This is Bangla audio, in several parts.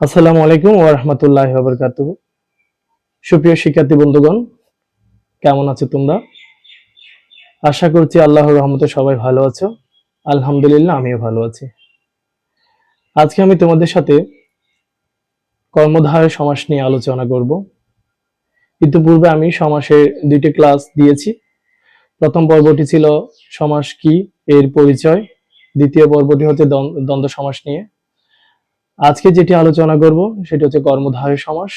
আসসালামু আলাইকুম ওয়া রাহমাতুল্লাহি ওয়া বারাকাতুহু। সুপ্রিয় শিক্ষার্থী বন্ধুগণ, কেমন আছো তোমরা? আশা করছি আল্লাহর রহমতে সবাই ভালো আছো। আলহামদুলিল্লাহ, আমিও ভালো আছি। আজকে আমি তোমাদের সাথে কর্মধারয় সমাস নিয়ে আলোচনা করব। ইতিপূর্বে আমি সমাসের দুইটি ক্লাস দিয়েছি। প্রথম পর্বটি ছিল সমাস কি, এর পরিচয়। দ্বিতীয় পর্বটি হচ্ছে দ্বন্দ্ব সমাস নিয়ে। আজকে যেটি আলোচনা করব, সেটি হচ্ছে কর্মধারয় সমাস,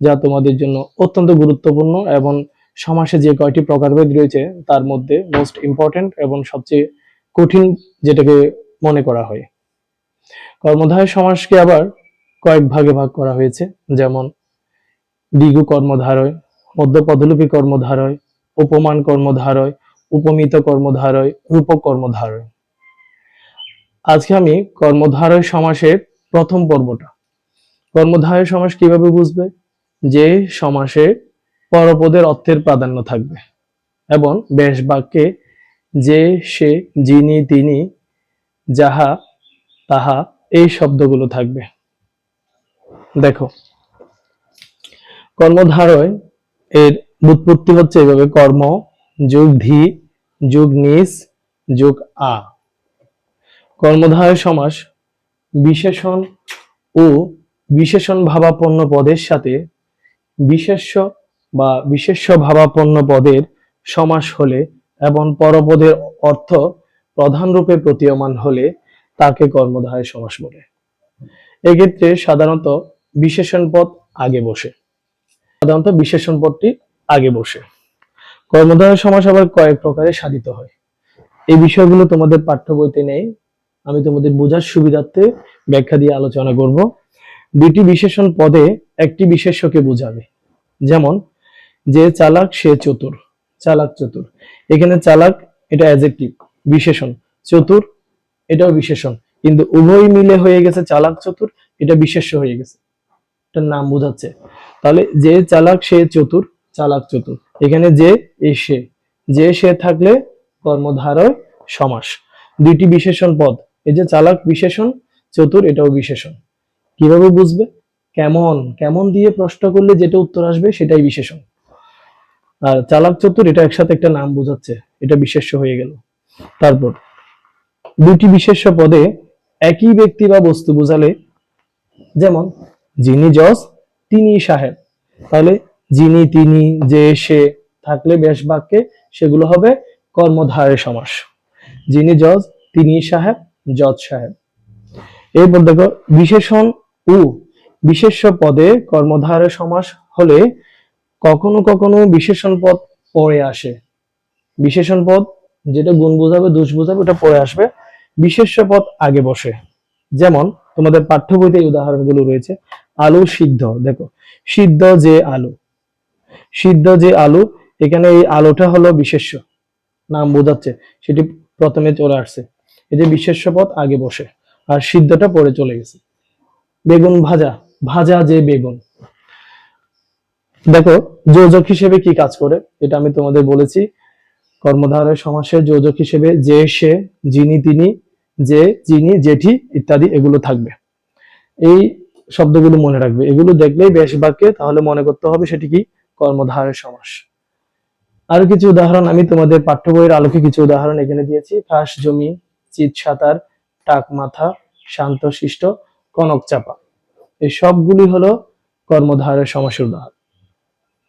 যা তোমাদের জন্য অত্যন্ত গুরুত্বপূর্ণ এবং সমাসে যে কয়টি প্রকারভেদ রয়েছে, তার মধ্যে মোস্ট ইম্পর্টেন্ট এবং সবচেয়ে কঠিন যেটাকে মনে করা হয়। কর্মধারয় সমাসকে আবার কয়েক ভাগে ভাগ করা হয়েছে, যেমন দ্বিগু কর্মধারয় মধ্য পদলোপী কর্মধারয়, উপমান কর্মধারয়, উপমিত কর্মধারয়, রূপক কর্মধারয়। আজকে আমি কর্মধারয় সমাসের প্রথম পর্বটা। কর্মধারয় সমাস কীভাবে বুঝবে? যে সমাসে পরপদের অর্থের প্রাধান্য থাকবে এবং বেশ বাক্যে যে, সে, যিনি, তিনি, যাহা, তাহা, এই শব্দগুলো থাকবে। দেখো, কর্মধারয় এর উৎপত্তি হচ্ছে এভাবে, কর্ম, যোগ ধি, যোগ নিস, যোগ আ। কর্মধারয় সমাস বিশেষণ ও বিশেষণ ভাবাপন্ন পদের সাথে বিশেষ্য বা বিশেষ্য ভাবাপন্ন পদের সমাস হলে এবং পরপদের অর্থ প্রধান রূপে প্রতীয়মান হলে তাকে কর্মধারয় সমাস বলে। এক্ষেত্রে সাধারণত বিশেষণ পদ আগে বসে। সাধারণত বিশেষণ পদটি আগে বসে। কর্মধারয় সমাস আবার কয়েক প্রকারে সাধিত হয়। এই বিষয়গুলো তোমাদের পাঠ্য বইতে নেই। আমি তোমাদের বোঝার সুবিধার্থে ব্যাখ্যা দিয়ে আলোচনা করব। দুটি বিশেষণ পদে একটি বিশেষ্যকে বোঝাবে। যেমন, যে চালাক, সে চতুর। চালাক, চতুর। এখানে চালাক, এটা অ্যাজেক্টিভ বিশেষণ। চতুর, এটাও বিশেষণ। কিন্তু উভয় মিলে হয়ে গেছে চালাক, চতুর, এটা বিশেষ্য হয়ে গেছে। এটার নাম বোঝাচ্ছে। তাহলে যে চালাক, সে চতুর, চালাক, চতুর। এখানে যে, এ, সে। যে, সে থাকলে কর্মধারয়, সমাস। দুইটি বিশেষণ পদ এই যে চালাক বিশেষণ, চতুর এটাও বিশেষণ। কীভাবে বুঝবে? কেমন কেমন দিয়ে প্রশ্ন করলে যেটা উত্তর আসবে সেটাই বিশেষণ। আর চালাক চতুর এটা একসাথে একটা নাম বোঝাচ্ছে, এটা বিশেষ্য হয়ে গেল। তারপর, দুটি বিশেষ্য পদে একই ব্যক্তি বা বস্তু বোঝালে, যেমন, যিনি জজ তিনি সাহেব। তাহলে, যিনি, তিনি, যে, সে থাকলে বেশ বাক্যে সেগুলো হবে কর্মধারের সমাস। যিনি জজ তিনি সাহেব জজ সাহেব। এরপর দেখো, বিশেষণ ও বিশেষ্য পদে কর্মধারের সমাস হলে কখনো কখনো বিশেষণ পদ পরে আসে। বিশেষণ পদ, যেটা গুণ বোঝাবে, দোষ বোঝাবে, ওটা পরে আসবে। বিশেষ্য পদ আগে বসে। যেমন, তোমাদের পাঠ্য বইতে এই উদাহরণগুলো রয়েছে। আলু, সিদ্ধ, দেখো, সিদ্ধ যে আলু। সিদ্ধ যে আলু, এখানে এই আলুটা হলো বিশেষ্য। নাম বোঝাচ্ছে, সেটি প্রথমে চলে আসছে। এই যে বিশেষ্য পদ আগে বসে, আর সিদ্ধটা পরে চলে গেছে। বেগুন ভাজা ভাজা যে বেগুন। দেখো, যোজক হিসেবে কি কাজ করে? এটা আমি তোমাদের বলেছি, কর্মধারয় সমাসের যোজক হিসেবে যে, সে, যিনি, তিনি, যে, যিনি, জেঠি ইত্যাদি এগুলো থাকবে। এই শব্দগুলো মনে রাখবে। এগুলো দেখলেই বেশ বাক্যে তাহলে মনে করতে হবে সেটি কি? কর্মধারয় সমাস। আরও কিছু উদাহরণ আমি তোমাদের পাঠ্য বইয়ের আলোকে কিছু উদাহরণ এখানে দিয়েছি। খাস জমি চিত সাঁতার, টাক মাথা, শান্ত শিষ্ট, কনক চাপা। এই সবগুলি হলো কর্মধারয় সমাসের উদাহরণ।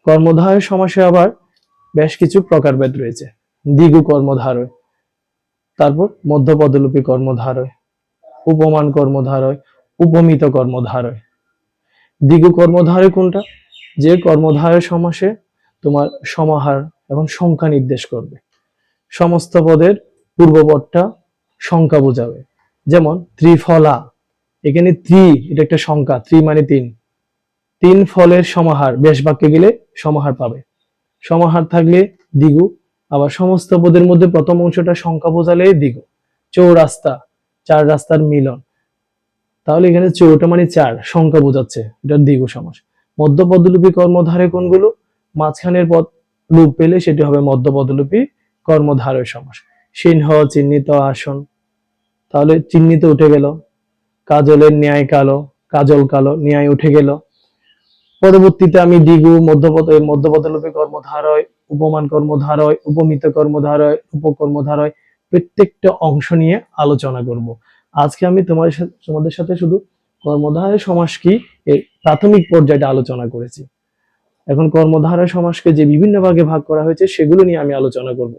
কর্মধারয় সমাসে আবার বেশ কিছু প্রকারভেদ রয়েছে। দ্বিগু কর্মধারয়, তারপর মধ্যপদলোপী কর্মধারয়, উপমান কর্মধারয়, উপমিত কর্মধারয়। দ্বিগু কর্মধারয় কোনটা? যে কর্মধারয় সমাসে তোমার সমাহার এবং সংখ্যা নির্দেশ করবে। সমস্ত পদের পূর্বপদটা সংখ্যা বোঝাবে। যেমন ত্রিফলা, এখানে ত্রি, এটা একটা সংখ্যা, ত্রি মানে তিন। তিন ফলের সমাহার, বেশ বাক্যে গেলে সমাহার পাবে। সমাহার থাকলে দ্বিগু আবার সমস্ত পদের মধ্যে প্রথম অংশটা সংখ্যা বোঝালে দ্বিগু চৌরাস্তা, চার রাস্তার মিলন। তাহলে এখানে চৌটা মানে চার, সংখ্যা বোঝাচ্ছে, এটা দ্বিগু সমাস। মধ্য পদলিপি কর্মধারে কোনগুলো? মাঝখানের পদ রূপ পেলে সেটি হবে মধ্য পদলিপি কর্মধারয় সমাস। সিংহ চিহ্নিত আসন। তাহলে চিহ্নিত উঠে গেল। কাজলের ন্যায় কালো, কাজল কালো, ন্যায় উঠে গেল। পরবর্তীতে আমি দিগু মধ্যপদ মধ্যপদলোপী কর্মধারয়, উপমান কর্মধারয়, উপমিত কর্মধারয়, উপকর্মধারয়, প্রত্যেকটা অংশ নিয়ে আলোচনা করব। আজকে আমি তোমার সাথে তোমাদের সাথে শুধু কর্মধারয় সমাস কি এর প্রাথমিক পর্যায়টা আলোচনা করেছি। এখন কর্মধারয় সমাজকে যে বিভিন্ন ভাগে ভাগ করা হয়েছে, সেগুলো নিয়ে আমি আলোচনা করব।